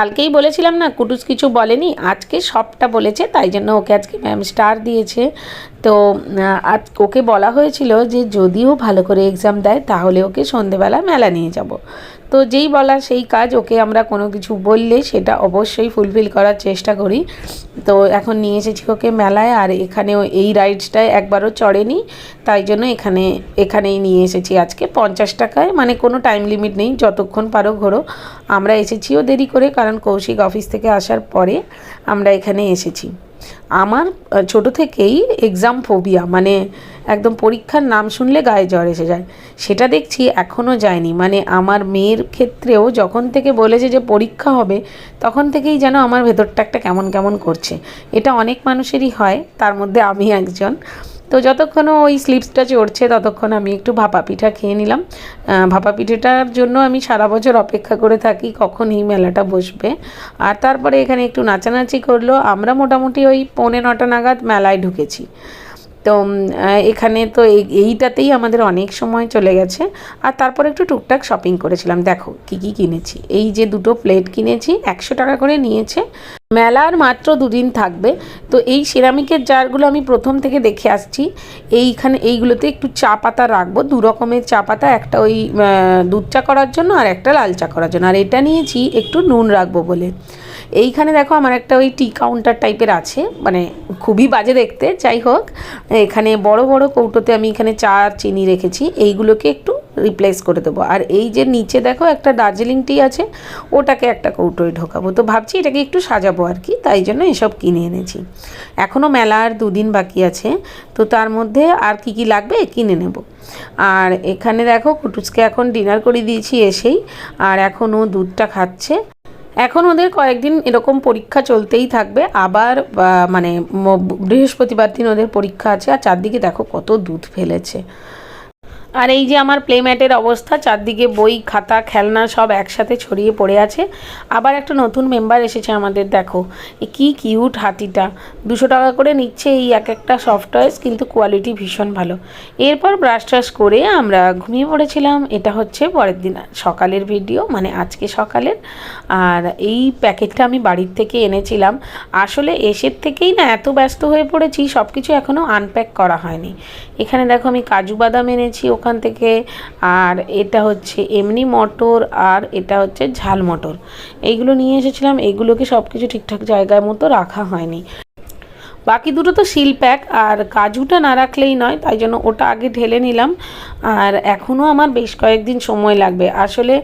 কালকেই বলেছিলাম না, কুটুস কিছু বলেনি, আজকে সবটা বলেছে, তাই জন্য ওকে আজকে ম্যাম স্টার দিয়েছে। তো আজ ওকে বলা হয়েছিল যে যদিও ভালো করে এক্সাম দেয়, তাহলে ওকে সন্ধেবেলা মেলা নিয়ে যাব। তো যেই বলা সেই কাজ ওকে আমরা কোনো কিছু বললে সেটা অবশ্যই ফুলফিল করার চেষ্টা করি। তো এখন নিয়ে এসেছি ওকে মেলায় আর এখানেও এই রাইডসটায় একবারও চড়েনি। তাই জন্য এখানে, এখানেই নিয়ে এসেছি। আজকে পঞ্চাশ টাকায় মানে কোনো টাইম লিমিট নেই, যতক্ষণ পারো ঘোরো। আমরা এসেছিও দেরি করে, কারণ কৌশিক অফিস থেকে আসার পরে আমরা এখানে এসেছি। আমার ছোট থেকেই এক্সাম ফোবিয়া মানে একদম পরীক্ষার নাম শুনলে গায়ে জ্বর এসে যায়। সেটা দেখছি এখনও যায়নি। মানে আমার মেয়ের ক্ষেত্রেও যখন থেকে বলেছে যে পরীক্ষা হবে, তখন থেকেই যেন আমার ভেতরটা একটা কেমন কেমন করছে। এটা অনেক মানুষেরই হয়, তার মধ্যে আমি একজন। তো যতক্ষণ ওই স্লিপসটা চড়ছে, ততক্ষণ আমি একটু ভাপা পিঠা খেয়ে নিলাম। ভাপা পিঠেটার জন্য আমি সারা বছর অপেক্ষা করে থাকি কখন এই মেলাটা বসবে। আর তারপরে এখানে একটু নাচানাচি করল। আমরা মোটামুটি ওই পৌনে নটা নাগাদ মেলায় ঢুকেছি। তো এখানে তো এই, এইটাতেই আমাদের অনেক সময় চলে গেছে। আর তারপর একটু টুকটাক শপিং করেছিলাম। দেখো, কি কি কিনেছি? এই যে দুটো প্লেট কিনেছি, একশো টাকা করে নিয়েছে। মেলার মাত্র দুদিন থাকবে। তো এই সিরামিকের জারগুলো আমি প্রথম থেকে দেখে আসছি। এইখানে, এইগুলোতে একটু চা পাতা রাখব। দু রকমের চা পাতা, একটা ওই দুধ চা করার জন্য আর একটা লাল চা করার জন্য। আর এটা নিয়েছি একটু নুন রাখব বলে। এইখানে দেখো আমার একটা ওই টি কাউন্টার টাইপের আছে মানে খুবই বাজে দেখতে, যাই হোক। এখানে বড় বড় কৌটোতে আমি এখানে চা, চিনি রেখেছি, এইগুলোকে একটু রিপ্লেস করে দেবো। আর এই যে নিচে দেখো একটা দার্জিলিং টি আছে, ওটাকে একটা কৌটোয় ঢোকাবো। তো ভাবছি এটাকে একটু সাজাবো আর কি, তাই জন্য এসব কিনে এনেছি। এখনও মেলার দুদিন বাকি আছে, তো তার মধ্যে আর কি কি লাগবে কিনে নেব। আর এখানে দেখো কুটুসকে এখন ডিনার করে দিয়েছি এসেই, আর এখন ও দুধটা খাচ্ছে। এখন ওদের কয়েকদিন এরকম পরীক্ষা চলতেই থাকবে। আবার মানে বৃহস্পতিবার দিন ওদের পরীক্ষা আছে। আর চারদিকে দেখো কত দুধ ফেলেছে। আর এই যে আমার প্লেম্যাটের অবস্থা, চারদিকে বই, খাতা, খেলনা সব একসাথে ছড়িয়ে পড়ে আছে। আবার একটা নতুন মেম্বার এসেছে আমাদের, দেখো। কি কিউট হাতিটা। দুশো টাকা করে নিচ্ছে এই এক একটা সফটওয়্যার কিন্তু কোয়ালিটি ভীষণ ভালো। এরপর ব্রাশ ট্রাশ করে আমরা ঘুমিয়ে পড়েছিলাম। এটা হচ্ছে পরের দিন, সকালের ভিডিও মানে আজকে সকালের। আর এই প্যাকেটটা আমি বাড়ির থেকে এনেছিলাম। আসলে এসের থেকেই না এত ব্যস্ত হয়ে পড়েছি সব কিছু এখনও আনপ্যাক করা হয়নি। এখানে দেখো আমি কাজু বাদাম এনেছি ওখান থেকে। আর এটা হচ্ছে এমনি মটর আর এটা হচ্ছে ঝাল মটর। এইগুলো নিয়ে এসেছিলাম এইগুলোকে সব কিছু ঠিকঠাক জায়গার মতো রাখা হয়নি। বাকি দুটো তো শিল প্যাক, আর কাজুটা না রাখলেই নয়, তাই জন্য ওটা আগে ঢেলে নিলাম। আর এখনও আমার বেশ কয়েকদিন সময় লাগবে। আসলে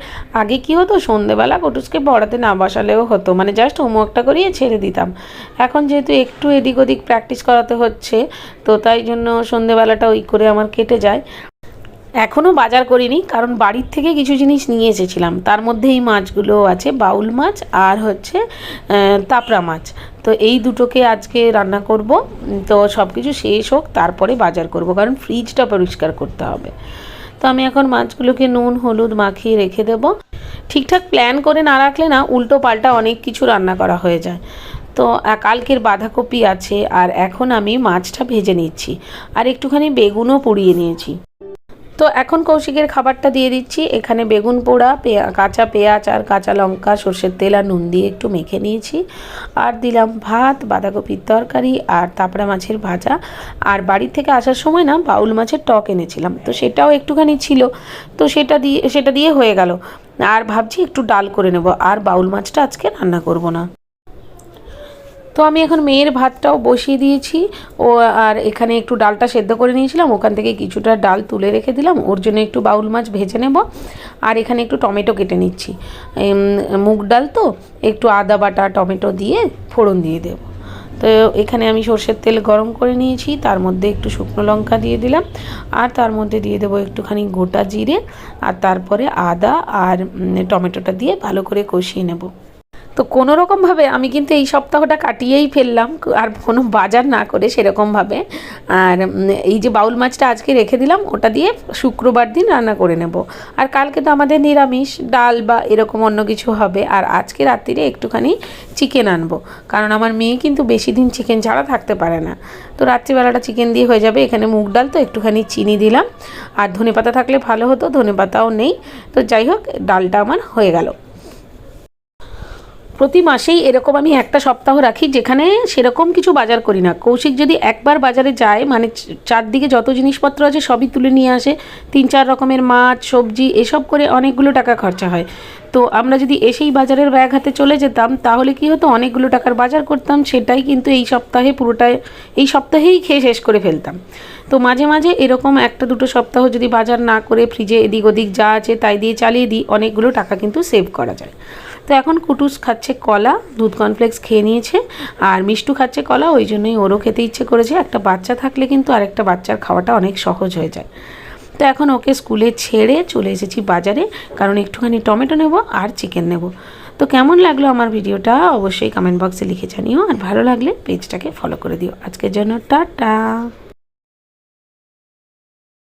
আগে কি হতো, সন্ধেবেলা কটুসকে পড়াতে না বসালেও হতো মানে জাস্ট হোমওয়ার্কটা করিয়ে ছেড়ে দিতাম। এখন যেহেতু একটু এদিক ওদিক প্র্যাকটিস করাতে হচ্ছে, তো তাই জন্য সন্ধেবেলাটা ওই করে আমার কেটে যায়। এখনও বাজার করিনি, কারণ বাড়ির থেকে কিছু জিনিস নিয়ে এসেছিলাম। তার মধ্যে এই মাছগুলো আছে, বাউল মাছ আর হচ্ছে তাপড়া মাছ। তো এই দুটোকে আজকে রান্না করব। তো সব কিছু শেষ হোক, তারপরে বাজার করব, কারণ ফ্রিজটা পরিষ্কার করতে হবে। তো আমি এখন মাছগুলোকে নুন, হলুদ মাখিয়ে রেখে দেব। ঠিকঠাক প্ল্যান করে না রাখলে না, উল্টো পাল্টা অনেক কিছু রান্না করা হয়ে যায়। তো কালকের বাঁধাকপি আছে, আর এখন আমি মাছটা ভেজে নিচ্ছি। আর একটুখানি বেগুনও পুড়িয়ে নিয়েছি। তো এখন কৌশিকের খাবারটা দিয়ে দিচ্ছি। এখানে বেগুন পোড়া, পেঁয়া, কাঁচা পেঁয়াজ আর কাঁচা লঙ্কা, সর্ষের তেল আর নুন দিয়ে একটু মেখে নিয়েছি। আর দিলাম ভাত, বাঁধাকপির তরকারি আর তাপড়া মাছের ভাজা। আর বাড়ি থেকে আসার সময় না বাউল মাছের টক এনেছিলাম। তো সেটাও একটুখানি ছিল। তো সেটা দিয়ে সেটা দিয়ে হয়ে গেল। আর ভাবছি একটু ডাল করে নেব। আর বাউল মাছটা আজকে রান্না করব না। তো আমি এখন মেয়ের ভাতটাও বসিয়ে দিয়েছি। ও আর এখানে একটু ডালটা সেদ্ধ করে নিয়েছিলাম, ওখান থেকে কিছুটা ডাল তুলে রেখে দিলাম। ওর জন্য একটু বাউল মাছ ভেজে নেব। আর এখানে একটু টমেটো কেটে নিচ্ছি। মুগ ডাল তো, একটু আদা বাটা, টমেটো দিয়ে ফোড়ন দিয়ে দেবো। তো এখানে আমি সর্ষের তেল গরম করে নিয়েছি, তার মধ্যে একটু শুকনো লঙ্কা দিয়ে দিলাম। আর তার মধ্যে দিয়ে দেবো একটুখানি গোটা জিরে। আর তারপরে আদা আর টমেটোটা দিয়ে ভালো করে কষিয়ে নেব। তো কোনো রকমভাবে আমি কিন্তু এই সপ্তাহটা কাটিয়েই ফেললাম, আর কোনো বাজার না করে সেরকমভাবে আর এই যে বাউল মাছটা আজকে রেখে দিলাম, ওটা দিয়ে শুক্রবার দিন রান্না করে নেব। আর কালকে তো আমাদের নিরামিষ, ডাল বা এরকম অন্য কিছু হবে, আর আজকে রাত্রিরে একটুখানি চিকেন আনব। কারণ আমার মেয়ে কিন্তু বেশি দিন চিকেন ছাড়া থাকতে পারে না। তো রাত্রিবেলাটা চিকেন দিয়ে হয়ে যাবে। এখানে মুগ ডাল তো একটুখানি চিনি দিলাম। আর ধনেপাতা থাকলে ভালো হতো, ধনেপাতাও নেই। তো যাই হোক, ডালটা আমার হয়ে গেল। প্রতি মাসেই এরকম আমি একটা সপ্তাহ রাখি যেখানে সেরকম কিছু বাজার করি না। কৌশিক যদি একবার বাজারে যায় মানে চারদিকে যত জিনিসপত্র আছে সবই তুলে নিয়ে আসে। তিন চার রকমের মাছ, সবজি এসব করে অনেকগুলো টাকা খরচা হয়। তো আমরা যদি এসেই বাজারের ব্যাগ হাতে চলে যেতাম, তাহলে কি হতো? অনেকগুলো টাকার বাজার করতাম, সেটাই কিন্তু এই সপ্তাহে পুরোটাই, এই সপ্তাহেই খেয়ে শেষ করে ফেলতাম। তো মাঝে মাঝে এরকম একটা দুটো সপ্তাহ যদি বাজার না করে ফ্রিজে এদিক ওদিক যা আছে তাই দিয়ে চালিয়ে দিই, অনেকগুলো টাকা কিন্তু সেভ করা যায়। তো এখন কুটুস খাচ্ছে কলা, দুধ কর্নফ্লেক্স খেয়ে নিয়েছে, আর মিষ্টু খাচ্ছে কলা, ওই জন্যই ওরও খেতে ইচ্ছে করেছে। একটা বাচ্চা থাকলে কিন্তু আরেকটা বাচ্চার খাওয়াটা অনেক সহজ হয়ে যায়। তো এখন ওকে স্কুলে ছেড়ে চলে এসেছি বাজারে, কারণ একটুখানি টমেটো নেব আর চিকেন নেব। তো কেমন লাগল আমার ভিডিওটা? অবশ্যই কমেন্ট বক্সে লিখে জানিও, আর ভালো লাগলে পেজটাকে ফলো করে দিও। আজকের জন্য টাটা!